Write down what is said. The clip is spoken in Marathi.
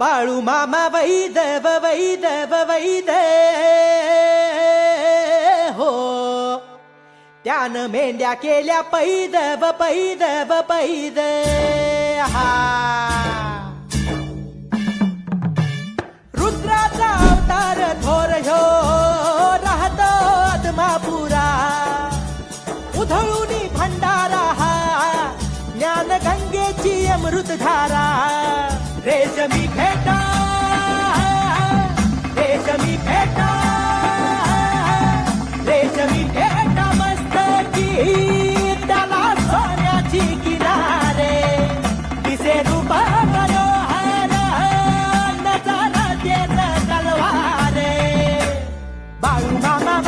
बाळू मामा वैदव वैदव वैद हो त्यानं मेंढ्या केल्या पैदव पैदव पैद हा रुद्राचा अवतार थोर ह्यो राहतो आत्मापुरा उधळून भंडारा हा ज्ञान गंगेची देश मी भेटा देश मी भेटा देश मी मस्त त्याला सोन्याची किनारे तिचे रूप मनोहर नजारा देत तलवारे बाळू मामा